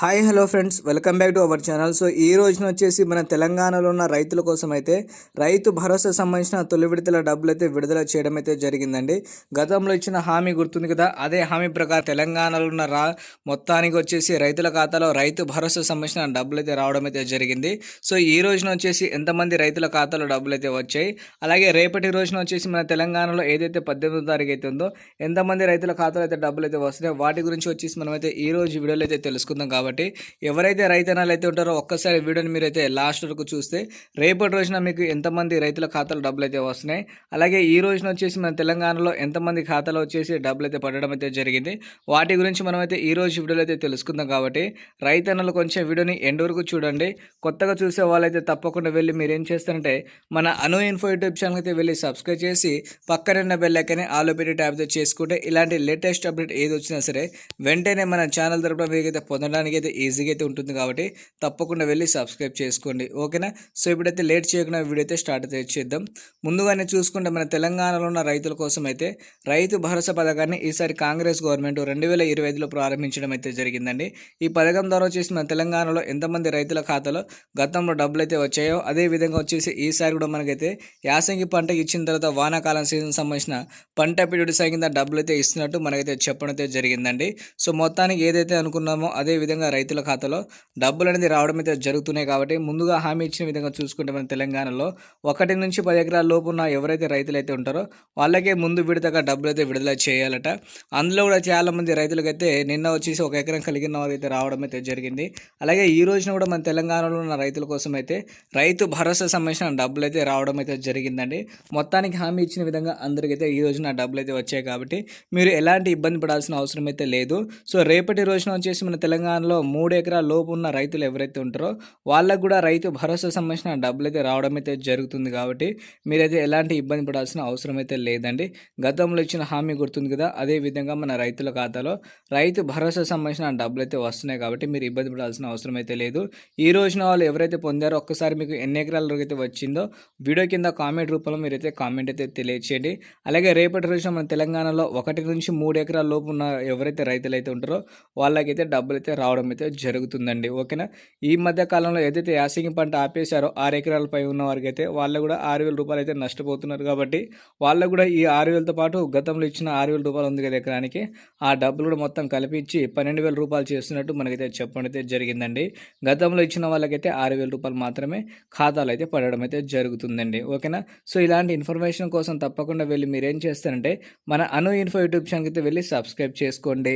Hi hello friends. Welcome back to our channel. So ఈ రోజున వచ్చేసి మన తెలంగాణలో ఉన్న రైతుల కోసం అయితే రైతు భరోసా సంబంధించిన తొలి విడతల డబ్బులు అయితే విడుదల చేయడం అయితే జరిగిందండి. గతంలో ఇచ్చిన హామీ గుర్తుంది కదా? అదే హామీ ప్రకారం తెలంగాణలో ఉన్న రా మొత్తానికి వచ్చేసి రైతుల ఖాతాలో రైతు భరోసా సంబంధించిన డబ్బులు అయితే రావడం అయితే జరిగింది. సో ఈ రోజున వచ్చేసి ఎంతమంది రైతుల ఖాతాలో డబ్బులు అయితే వచ్చాయి? అలాగే రేపటి రోజున వచ్చేసి మన తెలంగాణలో ఏదైతే పద్దెనిమిదో తారీఖు అయితే ఉందో ఎంతమంది రైతుల ఖాతాలో అయితే డబ్బులు అయితే వస్తున్నాయో వాటి గురించి వచ్చేసి మనమైతే ఈ రోజు వీడియోలో అయితే తెలుసుకుందాం కాబట్టి ఎవరైతే రైతనాలు అయితే ఉంటారో ఒక్కసారి వీడియోని మీరైతే లాస్ట్ వరకు చూస్తే రేపటి రోజున మీకు ఎంతమంది రైతుల ఖాతాలో డబ్బులు అయితే వస్తున్నాయి అలాగే ఈ రోజున వచ్చేసి మన తెలంగాణలో ఎంతమంది ఖాతాలో వచ్చేసి డబ్బులు అయితే పడడం అయితే జరిగింది. వాటి గురించి మనమైతే ఈ రోజు వీడియోలో అయితే తెలుసుకుందాం కాబట్టి రైతన్నలు కొంచెం వీడియోని ఎండ్ వరకు చూడండి. కొత్తగా చూసే వాళ్ళైతే తప్పకుండా వెళ్ళి మీరు ఏం చేస్తారంటే మన అను ఇన్ఫో యూట్యూబ్ ఛానల్ అయితే వెళ్ళి సబ్స్క్రైబ్ చేసి పక్కనున్న బెల్లైకని ఆలో పెట్టి ట్యాప్ చేసుకుంటే ఇలాంటి లేటెస్ట్ అప్డేట్ ఏది వచ్చినా సరే వెంటనే మన ఛానల్ తరపున మీకైతే పొందడానికి అయితే ఈజీగా అయితే ఉంటుంది కాబట్టి తప్పకుండా వెళ్ళి సబ్స్క్రైబ్ చేసుకోండి. ఓకేనా? సో ఇప్పుడైతే లేట్ చేయకుండా వీడియో అయితే స్టార్ట్ అయితే చేద్దాం. ముందుగానే చూసుకుంటే మన తెలంగాణలో ఉన్న రైతుల కోసం అయితే రైతు భరోసా పథకాన్ని ఈసారి కాంగ్రెస్ గవర్నమెంట్ రెండు వేల ఇరవై ఐదులో ప్రారంభించడం అయితే జరిగిందండి. ఈ పథకం ద్వారా వచ్చేసి మన తెలంగాణలో ఎంతమంది రైతుల ఖాతాలో గతంలో డబ్బులు అయితే వచ్చాయో అదే విధంగా వచ్చేసి ఈసారి కూడా మనకైతే యాసంగి పంట ఇచ్చిన తర్వాత వానాకాలం సీజన్ సంబంధించిన పంట పిరియడ్ కింద డబ్బులు అయితే ఇస్తున్నట్టు మనకైతే చెప్పడం అయితే జరిగిందండి. సో మొత్తానికి ఏదైతే అనుకున్నామో అదే విధంగా రైతుల ఖాతాలో డబ్బులు అనేది రావడం అయితే జరుగుతున్నాయి కాబట్టి ముందుగా హామీ ఇచ్చిన విధంగా చూసుకుంటే మన తెలంగాణలో ఒకటి నుంచి పది ఎకరాల లోపు ఉన్న ఎవరైతే రైతులైతే ఉంటారో వాళ్ళకే ముందు విడతగా డబ్బులు అయితే విడుదల చేయాలట. అందులో కూడా చాలా మంది రైతులకైతే నిన్న వచ్చేసి ఒక ఎకరం కలిగిన వారు అయితే రావడం అయితే జరిగింది. అలాగే ఈ రోజున కూడా మన తెలంగాణలో ఉన్న రైతుల కోసం అయితే రైతు భరోసా సంబంధించిన డబ్బులు అయితే రావడం అయితే జరిగిందండి. మొత్తానికి హామీ ఇచ్చిన విధంగా అందరికైతే ఈ రోజున డబ్బులు అయితే వచ్చాయి కాబట్టి మీరు ఎలాంటి ఇబ్బంది పడాల్సిన అవసరం అయితే లేదు. సో రేపటి రోజున వచ్చేసి మన తెలంగాణలో మూడు ఎకరాల లోపు ఉన్న రైతులు ఎవరైతే ఉంటారో వాళ్ళకు కూడా రైతు భరోసా సంబంధించిన డబ్బులు అయితే రావడం అయితే జరుగుతుంది కాబట్టి మీరైతే ఎలాంటి ఇబ్బంది పడాల్సిన అవసరం అయితే లేదండి. గతంలో ఇచ్చిన హామీ గుర్తుంది కదా అదే విధంగా మన రైతుల ఖాతాలో రైతు భరోసా సంబంధించిన డబ్బులు అయితే వస్తున్నాయి కాబట్టి మీరు ఇబ్బంది పడాల్సిన అవసరం అయితే లేదు. ఈ రోజున వాళ్ళు ఎవరైతే పొందారో ఒక్కసారి మీకు ఎన్ని ఎకరాల వరకు అయితే వచ్చిందో వీడియో కింద కామెంట్ రూపంలో మీరైతే కామెంట్ అయితే తెలియచేయండి. అలాగే రేపటి రోజున మన తెలంగాణలో ఒకటి నుంచి మూడు ఎకరాల లోపు ఉన్న ఎవరైతే రైతులు అయితే ఉంటారో వాళ్ళకైతే డబ్బులు అయితే రావడం అయితే జరుగుతుందండి. ఓకేనా? ఈ మధ్య కాలంలో ఏదైతే యాసింగి పంట ఆపేశారో ఆరు ఎకరాలపై ఉన్న వారికి అయితే వాళ్ళు కూడా ఆరు వేల రూపాయలు అయితే నష్టపోతున్నారు కాబట్టి వాళ్ళకు కూడా ఈ ఆరు వేలతో పాటు గతంలో ఇచ్చిన ఆరు వేల రూపాయలు ఉంది కదా ఎకరానికి ఆ డబ్బులు కూడా మొత్తం కల్పించి పన్నెండు వేల రూపాయలు చేస్తున్నట్టు మనకైతే చెప్పడం అయితే జరిగిందండి. గతంలో ఇచ్చిన వాళ్ళకైతే ఆరు వేల రూపాయలు మాత్రమే ఖాతాలు అయితే పడడం అయితే జరుగుతుందండి. ఓకేనా? సో ఇలాంటి ఇన్ఫర్మేషన్ కోసం తప్పకుండా వెళ్ళి మీరు ఏం చేస్తారంటే మన అను ఇన్ఫో యూట్యూబ్ ఛానల్కి అయితే వెళ్ళి సబ్స్క్రైబ్ చేసుకోండి.